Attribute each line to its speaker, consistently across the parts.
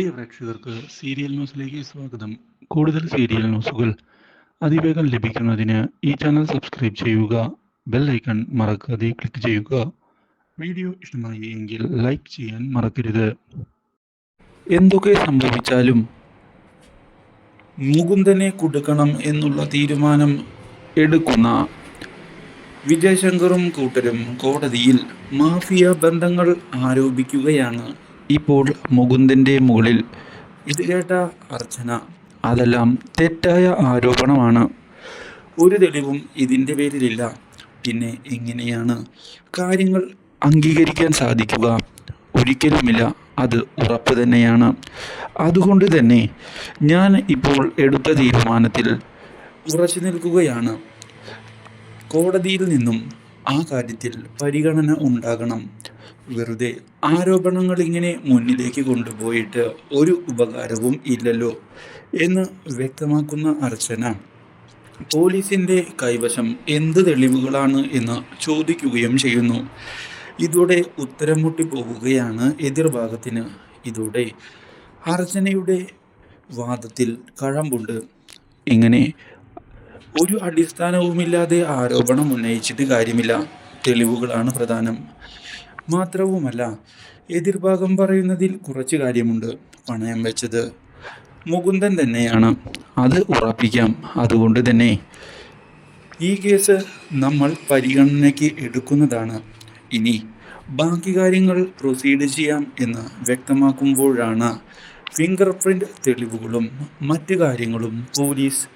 Speaker 1: പ്രിയ പ്രേക്ഷകർക്ക് സീരിയൽ ന്യൂസിലേക്ക് സ്വാഗതം. കൂടുതൽ സീരിയൽ ന്യൂസുകൾ അതിവേഗം ലഭിക്കുന്നതിന് ഈ ചാനൽ സബ്സ്ക്രൈബ് ചെയ്യുക ബെൽ ഐക്കൺ മറക്കാതെ ക്ലിക്ക് ചെയ്യുക. വീഡിയോ ഇഷ്ടമായി എങ്കിൽ ലൈക്ക് ചെയ്യാൻ മറക്കരുത്. എന്തൊക്കെ സംഭവിച്ചാലും മുകുന്ദനെ കൊടുക്കണം എന്നുള്ള തീരുമാനം എടുക്കുന്ന വിജയശങ്കറും കൂട്ടരും കോടതിയിൽ മാഫിയ ബന്ധങ്ങൾ ആരോപിക്കുകയാണ്. ഇപ്പോൾ മുകുന്ദന്റെ മുകളിൽ ഇത് കേട്ട അർച്ചന. അതെല്ലാം തെറ്റായ ആരോപണമാണ്. ഒരു തെളിവും ഇതിന്റെ പേരിലില്ല. പിന്നെ എങ്ങനെയാണ് കാര്യങ്ങൾ അംഗീകരിക്കാൻ സാധിക്കുക? ഒരിക്കലുമില്ല അത് ഉറപ്പ് തന്നെയാണ്. അതുകൊണ്ട് തന്നെ ഞാൻ ഇപ്പോൾ എടുത്ത തീരുമാനത്തിൽ ഉറച്ചു നിൽക്കുകയാണ്. കോടതിയിൽ നിന്നും ആ കാര്യത്തിൽ പരിഗണന ഉണ്ടാകണം. വെറുതെ ആരോപണങ്ങൾ ഇങ്ങനെ മുന്നിലേക്ക് കൊണ്ടുപോയിട്ട് ഒരു ഉപകാരവും ഇല്ലല്ലോ എന്ന് വ്യക്തമാക്കുന്ന അർച്ചന പോലീസിന്റെ കൈവശം എന്ത് തെളിവുകളാണ് എന്ന് ചോദിക്കുകയും ചെയ്യുന്നു. ഇതോടെ ഉത്തരം മുട്ടി പോവുകയാണ് എതിർഭാഗത്തിന്. ഇതോടെ അർച്ചനയുടെ വാദത്തിൽ കഴമ്പുണ്ട്. ഇങ്ങനെ ഒരു അടിസ്ഥാനവുമില്ലാതെ ആരോപണം ഉന്നയിച്ചിട്ട് കാര്യമില്ല. തെളിവുകളാണ് പ്രധാനം. മാത്രവുമല്ല എതിർഭാഗം പറയുന്നതിൽ കുറച്ച് കാര്യമുണ്ട് പണയം വെച്ചത്. മുകുന്ദൻ തന്നെയാണ്. അത് ഉറപ്പിക്കാം. അതുകൊണ്ട് തന്നെ ഈ കേസ് നമ്മൾ പരിഗണനയ്ക്ക് എടുക്കുന്നതാണ്. ഇനി ബാക്കി കാര്യങ്ങൾ പ്രൊസീഡ് ചെയ്യാം എന്ന് വ്യക്തമാക്കുമ്പോഴാണ് ഫിംഗർ പ്രിന്റ് തെളിവുകളും മറ്റു കാര്യങ്ങളും പോലീസ്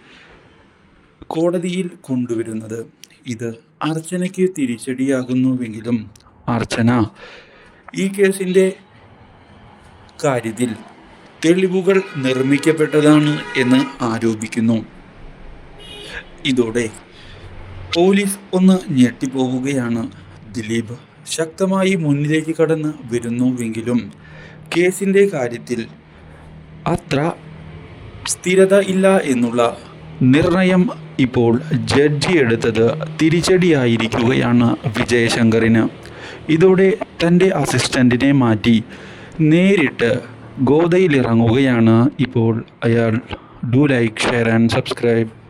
Speaker 1: കോടതിയിൽ കൊണ്ടുവരുന്നത്. ഇത് അർച്ചനയ്ക്ക് തിരിച്ചടിയാകുന്നുവെങ്കിലും അർച്ചന. ഈ കേസിന്റെ കാര്യത്തിൽ തെളിവുകൾ നിർമ്മിക്കപ്പെട്ടതാണ് എന്ന് ആരോപിക്കുന്നു. ഇതോടെ പോലീസ് ഒന്ന് ഞെട്ടിപ്പോവുകയാണ്. ദിലീപ് ശക്തമായി മുന്നിലേക്ക് കടന്ന് വരുന്നുവെങ്കിലും കേസിന്റെ കാര്യത്തിൽ അത്ര സ്ഥിരത ഇല്ല എന്നുള്ള നിർണയം ഇപ്പോൾ ജഡ്ജി എടുത്തത് തിരിച്ചടിയായിരിക്കുകയാണ് വിജയശങ്കറിന്. ഇതോടെ തന്റെ അസിസ്റ്റന്റിനെ മാറ്റി. നേരിട്ട് ഗോതയിലിറങ്ങുകയാണ് ഇപ്പോൾ അയാൾ. Do like share and subscribe